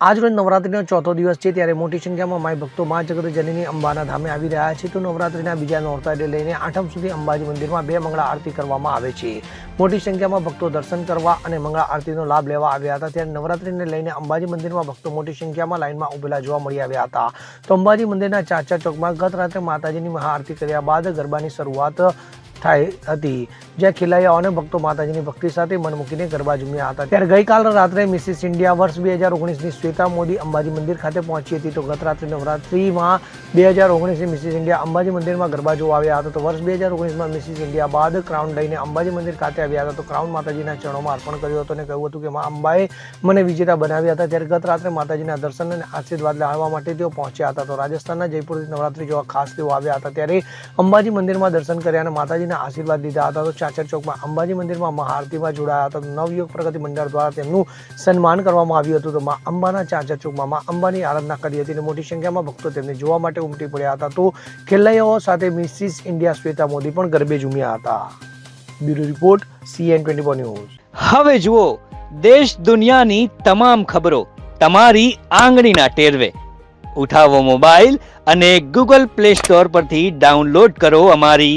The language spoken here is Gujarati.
આજ રોજ નવરાત્રીનો ચોથો દિવસ છે ત્યારે મોટી સંખ્યામાં માય ભક્તો મા જગત જનની અંબાના ધામે આવી રહ્યા છે. તો નવરાત્રીના બીજા નોરતાને લઈને આઠમ સુધી અંબાજી મંદિરમાં બે મંગળા આરતી કરવામાં આવે છે. મોટી સંખ્યામાં ભક્તો દર્શન કરવા અને મંગળા આરતીનો લાભ લેવા આવ્યા હતા. ત્યારે નવરાત્રીને લઈને અંબાજી મંદિરમાં ભક્તો મોટી સંખ્યામાં લાઇનમાં ઉભેલા જોવા મળી આવ્યા હતા. તો અંબાજી મંદિરના ચાચા ચોકમાં ગત રાત્રે માતાજીની મહાઆરતી કર્યા બાદ ગરબાની શરૂઆત થઈ હતી. જ્યાં ખેલૈયાઓને ભક્તો માતાજીની ભક્તિ સાથે મન મૂકીને ગરબા ઝૂમ્યા હતા. ત્યારે ગઈકાલ રાત્રે મિસિસ ઇન્ડિયા વર્ષ બે હજાર ઓગણીસની શ્વેતા મોદી અંબાજી મંદિર ખાતે પહોંચી હતી. તો ગત રાત્રે નવરાત્રિમાં બે હજાર ઓગણીસની મિસિસ ઇન્ડિયા અંબાજી મંદિરમાં ગરબા જોવા આવ્યા હતા. તો વર્ષ બે હજાર ઓગણીસમાં મિસિસ ઇન્ડિયા બાદ ક્રાઉન લઈને અંબાજી મંદિર ખાતે આવ્યા હતા. તો ક્રાઉન માતાજીના ચરણોમાં અર્પણ કર્યું હતું અને કહ્યું હતું કે, મા, અંબાએ મને વિજેતા બનાવ્યા હતા. ત્યારે ગત રાત્રે માતાજીના દર્શન અને આશીર્વાદ લાવવા માટે તેઓ પહોંચ્યા હતા. તો રાજસ્થાનના જયપુરથી નવરાત્રી જોવા ખાસ તેઓ આવ્યા હતા. ત્યારે અંબાજી મંદિરમાં દર્શન કર્યા અને માતાજીના આશીર્વાદ લીધા હતા તો ચાચર ચોકમાં અંબાજી મંદિરમાં મહાઆરતીમાં જોડાયા હતા. નવયુગ પ્રગતિ મંડળ દ્વારા તેમનું સન્માન કરવામાં આવ્યું હતું. તો મા અંબાના ચાચર ચોકમાં મા અંબાની આરાધના કરી હતી અને મોટી સંખ્યામાં ભક્તો તેમને જોવા માટે ઉમટી પડ્યા હતા. તો ખેલૈયાઓ સાથે મિસિસ ઇન્ડિયા શ્વેતા મોદી પણ ગરબે ઝૂમ્યા હતા. Bureau report, CN twenty news. હવે જુઓ, દેશ દુનિયાની તમામ ખબરો તમારી આંગળીના ટેરવે. ઉઠાવો મોબાઈલ અને ગૂગલ પ્લે સ્ટોર પરથી ડાઉનલોડ કરો અમારી